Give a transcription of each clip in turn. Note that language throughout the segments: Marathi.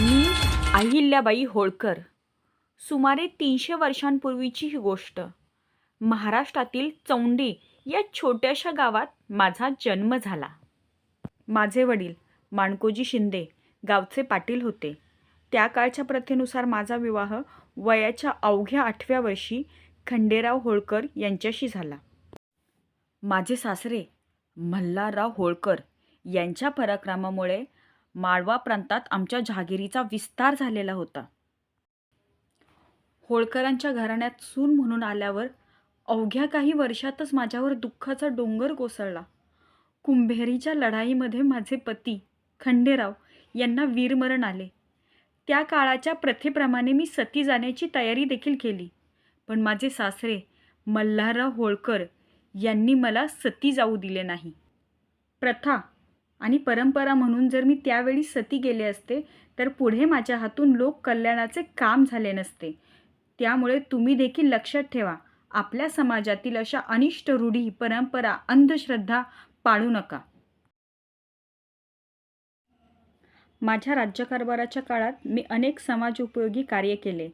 मी अहिल्याबाई होळकर. सुमारे तीनशे वर्षांपूर्वीची ही गोष्ट. महाराष्ट्रातील चौंडी या छोट्याशा गावात माझा जन्म झाला. माझे वडील माणकोजी शिंदे गावचे पाटील होते. त्या काळच्या प्रथेनुसार माझा विवाह वयाच्या अवघ्या आठव्या वर्षी खंडेराव होळकर यांच्याशी झाला. माझे सासरे मल्हारराव होळकर यांच्या पराक्रमामुळे माळवा प्रांतात आमच्या जहागिरीचा विस्तार झालेला होता. होळकरांच्या घराण्यात सून म्हणून आल्यावर अवघ्या काही वर्षातच माझ्यावर दुःखाचा डोंगर कोसळला. कुंभेरीच्या लढाईमध्ये माझे पती खंडेराव यांना वीरमरण आले. त्या काळाच्या प्रथेप्रमाणे मी सती जाण्याची तयारी देखील केली. पण माझे सासरे मल्हारराव होळकर यांनी मला सती जाऊ दिले नाही. प्रथा आणि परंपरा म्हणून जर मी त्यावेळी सती गेले असते तर पुढे माझ्या हातून लोक कल्याणाचे काम झाले नसते. त्यामुळे तुम्ही देखील लक्षात ठेवा आपल्या समाजातील अशा अनिष्ट रूढी परंपरा अंधश्रद्धा पाळू नका. माझ्या राज्यकारभाराच्या काळात मी अनेक समाज उपयोगी कार्य केले.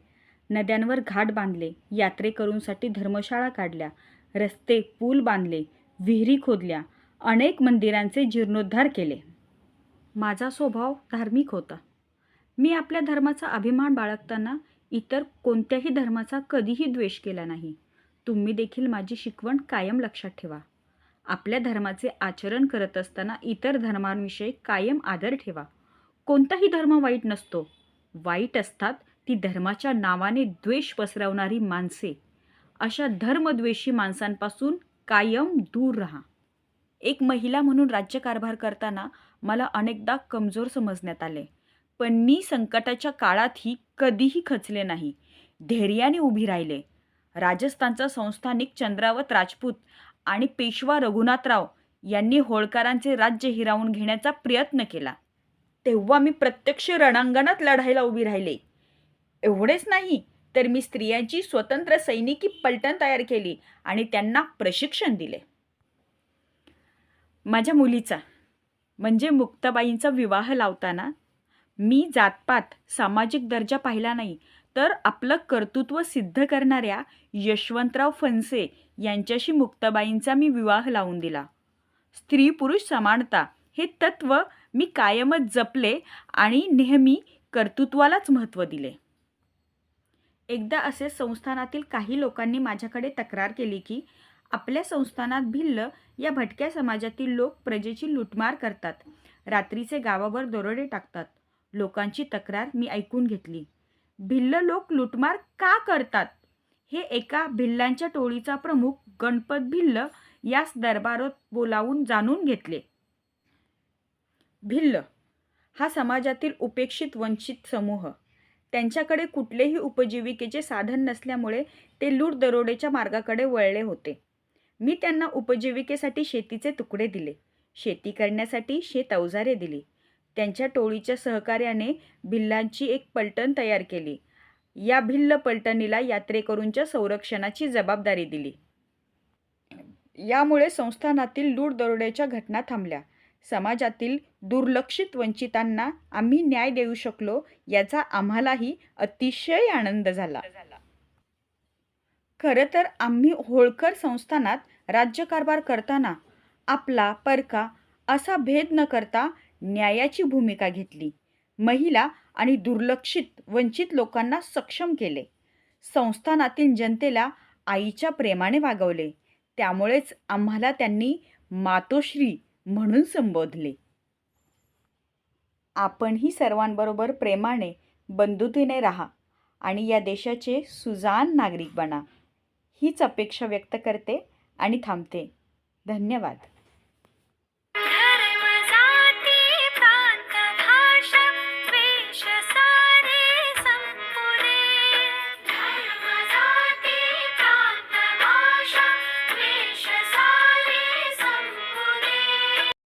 नद्यांवर घाट बांधले यात्रेकरूंसाठी धर्मशाळा काढल्या रस्ते पूल बांधले विहिरी खोदल्या अनेक मंदिरांचे जीर्णोद्धार केले. माझा स्वभाव धार्मिक होता. मी आपल्या धर्माचा अभिमान बाळगताना इतर कोणत्याही धर्माचा कधीही द्वेष केला नाही. तुम्ही देखील माझी शिकवण कायम लक्षात ठेवा. आपल्या धर्माचे आचरण करत असताना इतर धर्मांविषयी कायम आदर ठेवा. कोणताही धर्म वाईट नसतो. वाईट असतात ती धर्माच्या नावाने द्वेष पसरवणारी माणसे. अशा धर्मद्वेषी माणसांपासून कायम दूर राहा. एक महिला म्हणून राज्यकारभार करताना मला अनेकदा कमजोर समजण्यात आले. पण मी संकटाच्या काळातही कधीही खचले नाही. धैर्याने उभी राहिले. राजस्थानचा संस्थानिक चंद्रावत राजपूत आणि पेशवा रघुनाथराव यांनी होळकरांचे राज्य हिरावून घेण्याचा प्रयत्न केला. तेव्हा मी प्रत्यक्ष रणांगणात लढायला उभी राहिले. एवढेच नाही तर मी स्त्रियांची स्वतंत्र सैनिकी पलटण तयार केली आणि त्यांना प्रशिक्षण दिले. माझ्या मुलीचा म्हणजे मुक्ताबाईंचा विवाह लावताना मी जातपात सामाजिक दर्जा पाहिला नाही तर आपलं कर्तृत्व सिद्ध करणाऱ्या यशवंतराव फणसे यांच्याशी मुक्ताबाईंचा मी विवाह लावून दिला. स्त्री पुरुष समानता हे तत्त्व मी कायमच जपले आणि नेहमी कर्तृत्वालाच महत्त्व दिले. एकदा असे संस्थानातील काही लोकांनी माझ्याकडे तक्रार केली की आपल्या संस्थानात भिल्ल या भटक्या समाजातील लोक प्रजेची लुटमार करतात. रात्रीचे गावावर दरोडे टाकतात. लोकांची तक्रार मी ऐकून घेतली. भिल्ल लोक लुटमार का करतात? हे एका भिल्लांच्या टोळीचा प्रमुख गणपत भिल्ल यास दरबारात बोलावून जाणून घेतले. भिल्ल हा समाजातील उपेक्षित वंचित समूह. त्यांच्याकडे कुठलेही उपजीविकेचे साधन नसल्यामुळे ते लूट दरोडेच्या मार्गाकडे वळले होते. मी त्यांना उपजीविकेसाठी शेतीचे तुकडे दिले. शेती करण्यासाठी शेत अवजारे दिली. त्यांच्या टोळीच्या सहकार्याने भिल्लांची एक पलटण तयार केली. या भिल्ल पलटणीला यात्रेकरूंच्या संरक्षणाची जबाबदारी दिली. यामुळे संस्थानातील लूट दरोड्याच्या घटना थांबल्या. समाजातील दुर्लक्षित वंचितांना आम्ही न्याय देऊ शकलो याचा आम्हालाही अतिशय आनंद झाला. खरं तर आम्ही होळकर संस्थानात राज्यकारभार करताना आपला परका असा भेद न करता न्यायाची भूमिका घेतली. महिला आणि दुर्लक्षित वंचित लोकांना सक्षम केले. संस्थानातील जनतेला आईच्या प्रेमाने वागवले. त्यामुळेच आम्हाला त्यांनी मातोश्री म्हणून संबोधले. आपणही सर्वांबरोबर प्रेमाने बंधुतीने राहा आणि या देशाचे सुजान नागरिक बना. हीच अपेक्षा व्यक्त करते आणि थांबते. धन्यवाद.